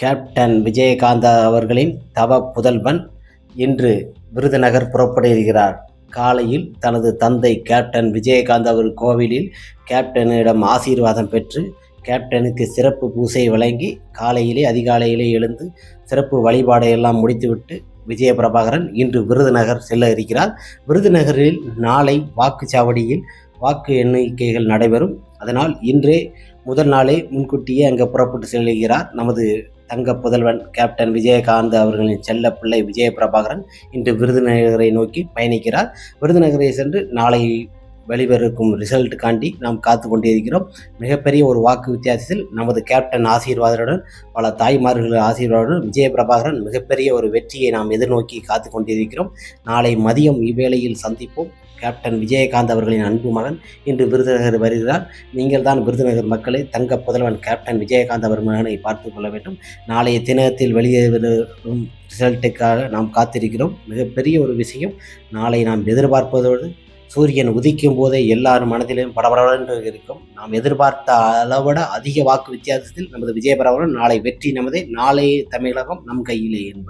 Captain விஜயகாந்தா அவர்களின் தவ புதல்வன் இன்று விருதுநகர் புறப்படுகிறார். காலையில் தனது தந்தை கேப்டன் விஜயகாந்த் அவர் கோவிலில் கேப்டனிடம் ஆசீர்வாதம் பெற்று கேப்டனுக்கு சிறப்பு பூசை வழங்கி காலையிலே அதிகாலையிலே எழுந்து சிறப்பு வழிபாடை எல்லாம் முடித்துவிட்டு விஜய பிரபாகரன் இன்று விருதுநகர் செல்ல இருக்கிறார். விருதுநகரில் நாளை வாக்குச்சாவடியில் வாக்கு எண்ணிக்கைகள் நடைபெறும். அதனால் இன்றே முதல் நாளே முன்கூட்டியே அங்கே புறப்பட்டு செல்கிறார். நமது தங்க புதல்வன் கேப்டன் விஜயகாந்த் அவர்களின் செல்ல பிள்ளை விஜய பிரபாகரன் இன்று விருதுநகரை நோக்கி பயணிக்கிறார். விருதுநகரை சென்று நாளை வெளிவருக்கும் ரிசல்ட்டுக்காண்டி நாம் காத்து கொண்டிருக்கிறோம் மிகப்பெரிய ஒரு வாக்கு வித்தியாசத்தில் நமது கேப்டன் ஆசீர்வாதருடன் பல தாய்மார்கள் ஆசீர்வாதத்துடன் விஜய பிரபாகரன் மிகப்பெரிய ஒரு வெற்றியை நாம் எதிர்நோக்கி காத்து கொண்டிருக்கிறோம் நாளை மதியம் இவ்வேளையில் சந்திப்போம். கேப்டன் விஜயகாந்த் அவர்களின் அன்பு மகன் இன்று விருதுநகர் வருகிறார். நீங்கள் தான் விருதுநகர் மக்களை தங்க புதல்வன் கேப்டன் விஜயகாந்த் அவர் மகனை பார்த்து கொள்ள வேண்டும். நாளைய தினத்தில் வெளியே ரிசல்ட்டுக்காக நாம் காத்திருக்கிறோம். மிகப்பெரிய ஒரு விஷயம் நாளை நாம் எதிர்பார்ப்பதோடு சூரியன் உதிக்கும் போதே எல்லார் மனதிலும் படபடவென்று இருக்கும். நாம் எதிர்பார்த்த அளவிட அதிக வாக்கு வித்தியாசத்தில் நமது விஜயபரவலன் நாளை வெற்றி நமதே. நாளை தமிழகம் நம் கையிலே என்பது.